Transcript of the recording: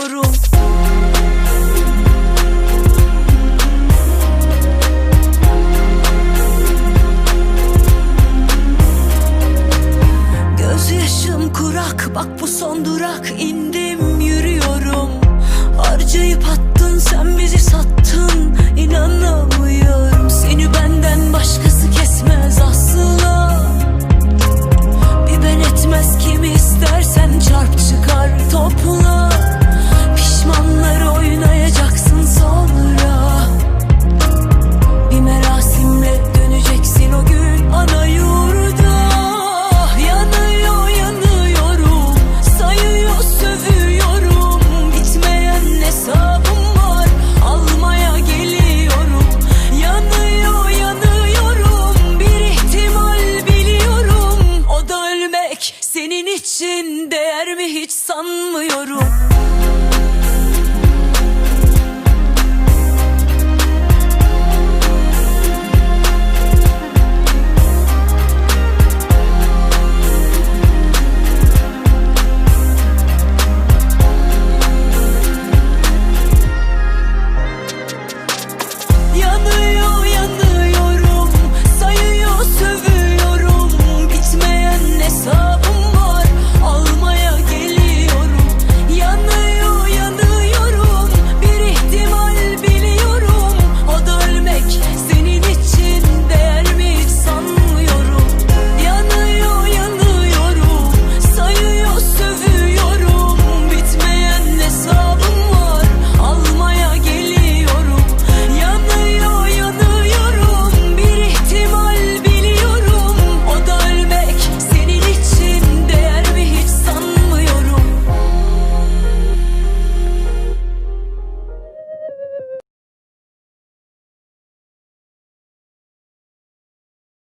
istiyorum. Gözyaşım kurak bak bu son durak indim yürüyorum harcayıp attım için değer mi hiç sanmıyorum.